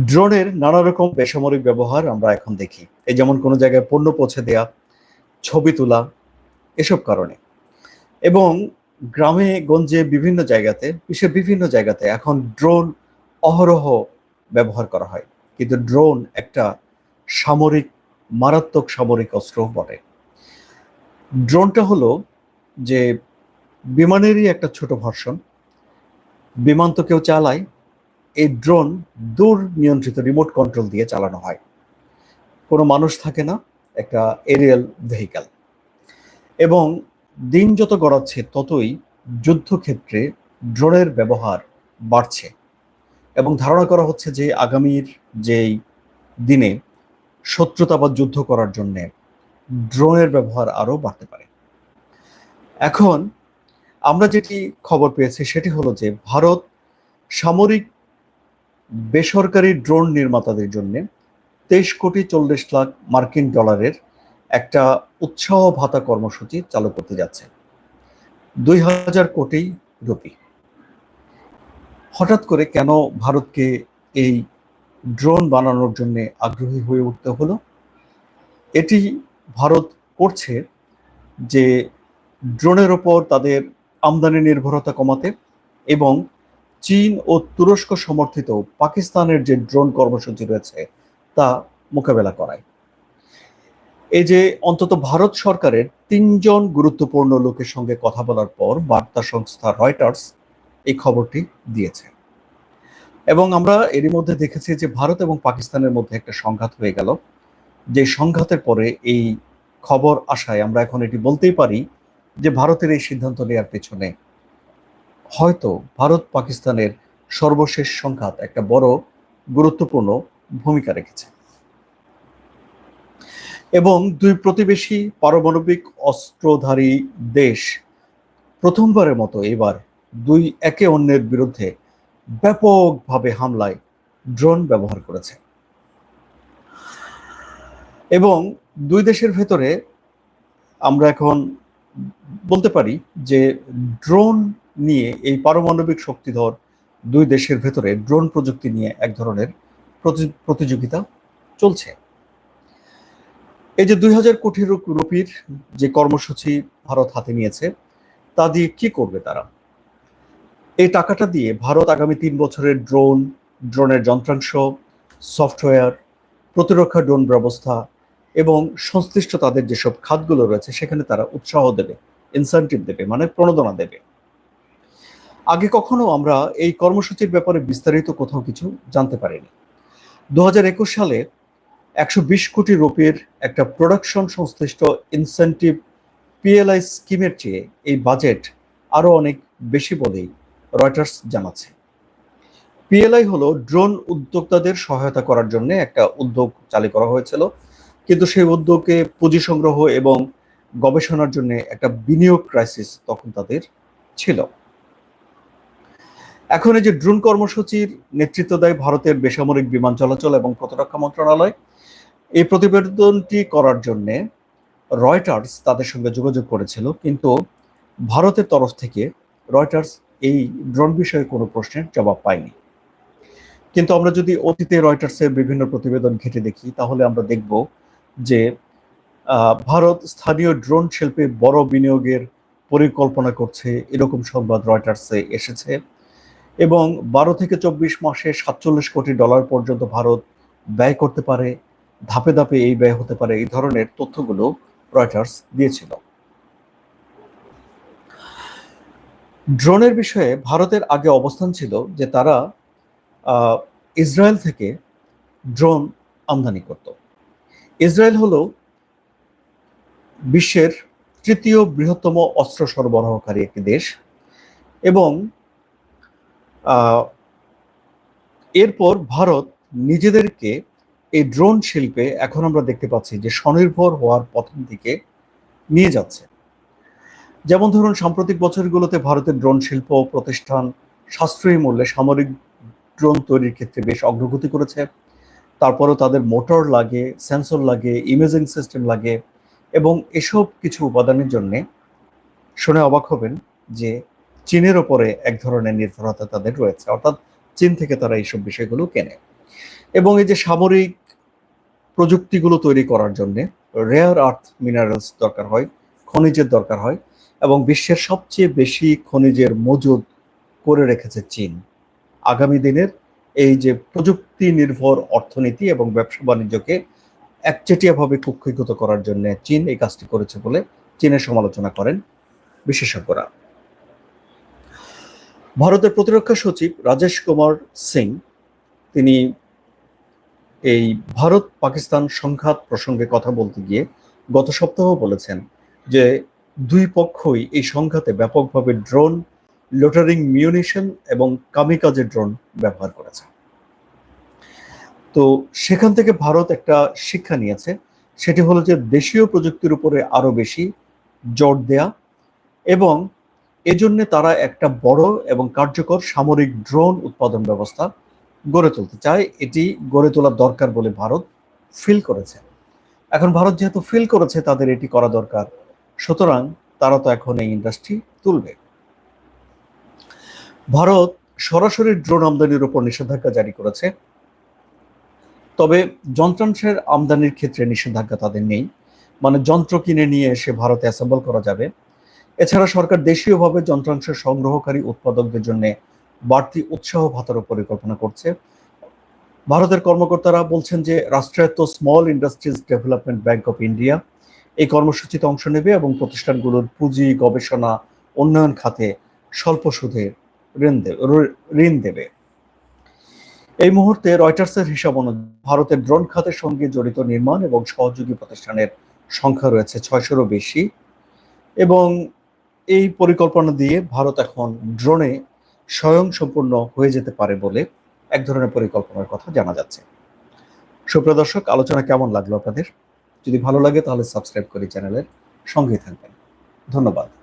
ড্রোনের নানা রকম বেসামরিক ব্যবহার আমরা এখন দেখি। এই যেমন কোনো জায়গায় পণ্য পৌঁছে দেয়া, ছবি তোলা, এসব কারণে। এবং গ্রামে গঞ্জে বিভিন্ন জায়গাতে, বিশ্বের বিভিন্ন জায়গাতে এখন ড্রোন অহরহ ব্যবহার করা হয়। কিন্তু ড্রোন একটা সামরিক, মারাত্মক সামরিক অস্ত্র বটে। ড্রোনটা হলো যে বিমানেরই একটা ছোট ভার্সন। বিমান তো কেউ চালায় এই ড্রোন দূর নিয়ন্ত্রিত রিমোট কন্ট্রোল দিয়ে চালানো হয়। কোনো মানুষ থাকে না, একটা এরিয়াল ভেহিক্যাল এবং দিন যত গড়াচ্ছে, ততই যুদ্ধক্ষেত্রে ড্রোনের ব্যবহার বাড়ছে। এবং ধারণা করা হচ্ছে যে আগামীর যেই দিনে শত্রুতা বা যুদ্ধ করার জন্য ড্রোনের ব্যবহার আরও বাড়তে পারে। এখন আমরা যেটি খবর পেয়েছি, সেটি হলো যে ভারত সামরিক বেসরকারি ড্রোন নির্মাতাদের জন্য তেইশ কোটি চল্লিশ লাখ মার্কিন ডলারের একটা উৎসাহ ভাতা কর্মসূচি চালু করতে যাচ্ছে। দুই হাজার কোটি রুপি। হঠাৎ করে কেন ভারতকে এই ড্রোন বানানোর জন্য আগ্রহী হয়ে উঠতে হলো? এটি ভারত করছে যে ড্রোনের ওপর তাদের আমদানি নির্ভরতা কমাতে এবং চীন ও তুরস্ক সমর্থিত পাকিস্তানের যে ড্রোন কর্মসূচি রয়েছে তা মোকাবেলা করায়। এই যে অন্তত ভারত সরকারের তিনজন গুরুত্বপূর্ণ লোকের সঙ্গে কথা বলার পর বার্তা সংস্থা রয়টার্স এই খবরটি দিয়েছে। এবং আমরা এরই মধ্যে দেখেছি যে ভারত এবং পাকিস্তানের মধ্যে একটা সংঘাত হয়ে গেল। যে সংঘাতের পরে এই খবর আসায় আমরা এখন এটি বলতেই পারি যে ভারতের এই সিদ্ধান্ত নেওয়ার পেছনে হয়তো ভারত পাকিস্তানের সর্বশেষ সংঘাত একটা বড় গুরুত্বপূর্ণ ভূমিকা রেখেছে। এবং দুই প্রতিবেশী পারমাণবিক অস্ত্রধারী দেশ প্রথমবারের মতো এবার দুই একে অন্যের বিরুদ্ধে ব্যাপকভাবে হামলায় ড্রোন ব্যবহার করেছে। এবং দুই দেশের ভেতরে আমরা এখন বলতে পারি যে ড্রোন নিয়ে এই পারমাণবিক শক্তিধর দুই দেশের ভেতরে ড্রোন প্রযুক্তি নিয়ে এক ধরনের প্রতিযোগিতা চলছে। এই যে দুই হাজার কোটি রুপির যে কর্মসূচি ভারত হাতে নিয়েছে, তা দিয়ে কি করবে তারা? এই টাকাটা দিয়ে ভারত আগামী তিন বছরের ড্রোন, ড্রোনের যন্ত্রাংশ, সফটওয়্যার, প্রতিরক্ষা ড্রোন ব্যবস্থা এবং সংশ্লিষ্ট তাদের যেসব খাতগুলো রয়েছে, সেখানে তারা উৎসাহ দেবে ইনসেন্টিভ দেবে মানে প্রণোদনা দেবে। আগে কখনো আমরা এই কর্মসূচির ব্যাপারে বিস্তারিত কোথাও কিছু জানতে পারিনি। দু হাজার একুশ সালে একশো বিশ কোটি রুপির একটা প্রোডাকশন সংশ্লিষ্ট ইনসেন্টিভ পিএলআই স্কিমের চেয়ে এই বাজেট আরও অনেক বেশি বলেই রয়টার্স জানাচ্ছে। পিএলআই হলো ড্রোন উদ্যোক্তাদের সহায়তা করার জন্য একটা উদ্যোগ চালু করা হয়েছিল। কিন্তু সেই উদ্যোগে পুঁজি সংগ্রহ এবং গবেষণার জন্য একটা বিনিয়োগ ক্রাইসিস তখন তাদের ছিল। এখন এই যে ড্রোন কর্মসূচির নেতৃত্ব দেয় ভারতের বেসামরিক বিমান চলাচল এবং প্রতিরক্ষা মন্ত্রণালয়, এই প্রতিবেদনটি করার জন্য রয়টার্স তাদের সঙ্গে যোগাযোগ করেছিল। কিন্তু ভারতের তরফ থেকে রয়টার্স এই ড্রোন বিষয়ে কোনো প্রশ্নের জবাব পায়নি। কিন্তু আমরা যদি অতীতে রয়টার্সের বিভিন্ন প্রতিবেদন ঘেটে দেখি, তাহলে আমরা দেখব যে ভারত স্থানীয় ড্রোন শিল্পে বড় বিনিয়োগের পরিকল্পনা করছে। এরকম সংবাদ রয়টার্সে এসেছে। এবং বারো থেকে চব্বিশ মাসে সাতচল্লিশ কোটি ডলার পর্যন্ত ভারত ব্যয় করতে পারে, ধাপে ধাপে এই ব্যয় হতে পারে এই ধরনের তথ্যগুলো রয়টার্স দিয়েছিল। ড্রোনের বিষয়ে ভারতের আগে অবস্থান ছিল যে তারা ইসরায়েল থেকে ড্রোন আমদানি করত। ইসরায়েল হলো বিশ্বের তৃতীয় বৃহত্তম অস্ত্র সরবরাহকারী একটি দেশ এবং এরপর ভারত নিজেদেরকে এই ড্রোন শিল্পে এখন আমরা দেখতে পাচ্ছি যে স্বনির্ভর হওয়ার পথের দিকে নিয়ে যাচ্ছে। যেমন ধরুন, সাম্প্রতিক বছরগুলোতে ভারতের ড্রোন শিল্প প্রতিষ্ঠান সাশ্রয়ী মূল্যে সামরিক ড্রোন তৈরির ক্ষেত্রে বেশ অগ্রগতি করেছে। তারপরেও তাদের মোটর লাগে সেন্সর লাগে ইমেজিং সিস্টেম লাগে এবং এসব কিছু উপাদানের জন্যে শুনে অবাক হবেন যে চীনের ওপরে এক ধরনের নির্ভরতা তাদের রয়েছে, অর্থাৎ চীন থেকে তারা এইসব বিষয়গুলো কেনে। এবং এই যে সামরিক প্রযুক্তিগুলো তৈরি করার জন্য রেয়ার আর্থ মিনারেলস দরকার হয়, খনিজের দরকার হয়, এবং বিশ্বের সবচেয়ে বেশি খনিজের মজুদ করে রেখেছে চীন। আগামী দিনের এই যে প্রযুক্তি নির্ভর অর্থনীতি এবং ব্যবসা বাণিজ্যকে একচেটিয়াভাবে কুক্ষিগত করার জন্য চীন এই কাজটি করেছে বলে চীনের সমালোচনা করেন বিশেষজ্ঞরা। ভারতের প্রতিরক্ষা সচিব রাজেশ কুমার সিং, তিনি এই ভারত পাকিস্তান সংঘাত প্রসঙ্গে কথা বলতে গিয়ে গত সপ্তাহ বলেছেন যে দুই পক্ষই এই সংঘাতে ব্যাপকভাবে ড্রোন, লোটারিং মিউনিশন এবং কামিকাজে ড্রোন ব্যবহার করেছে। তো সেখান থেকে ভারত একটা শিক্ষা নিয়েছে, সেটি হলো যে দেশীয় প্রযুক্তির উপরে আরও বেশি জোর দেয়া এবং এজন্য তারা একটা বড় এবং কার্যকর সামরিক ড্রোন উৎপাদন ব্যবস্থা গড়ে তুলতে চায়। এটি গড়ে তোলার দরকার বলে ভারত ফিল করেছে। এখন ভারত যেহেতু ফিল করেছে, তাদের এটি করা দরকার। সুতরাং তারা তো এখন এই ইন্ডাস্ট্রি তুলবে। ভারত সরাসরি ড্রোন আমদানির উপর নিষেধাজ্ঞা জারি করেছে। তবে যন্ত্রাংশের আমদানির ক্ষেত্রে নিষেধাজ্ঞা তাদের নেই। মানে যন্ত্র কিনে নিয়ে এসে ভারতে অ্যাসেম্বল করা যাবে। এছাড়া সরকার দেশীয়ভাবে যন্ত্রাংশ সংগ্রহকারী উৎপাদকদের জন্য বাড়তি উৎসাহ ভাতারও পরিকল্পনা করছে। ভারতের কর্মকর্তারা বলছেন যে রাষ্ট্রায়ত্ত small industries development bank of India এই কর্মসূচিতে অংশ নেবে এবং প্রতিষ্ঠানগুলোর পুঁজি, গবেষণা, উন্নয়ন খাতে স্বল্প সুদে ঋণ দেবে ঋণ দেবে। এই মুহূর্তে রয়টার্সের হিসাব অনুযায়ী ভারতের ড্রোন খাতের সঙ্গে জড়িত নির্মাণ এবং সহযোগী প্রতিষ্ঠানের সংখ্যা রয়েছে ছয়শোরও বেশি এবং এই পরিকল্পনা দিয়ে ভারত এখন ড্রোনে স্বয়ং সম্পূর্ণ হয়ে যেতে পারে বলে এক ধরনের পরিকল্পনার কথা জানা যাচ্ছে। সুপ্রিয় দর্শক, আলোচনা কেমন লাগল আপনাদের? যদি ভালো লাগে তাহলে সাবস্ক্রাইব করে চ্যানেলের সঙ্গেই থাকবেন। ধন্যবাদ।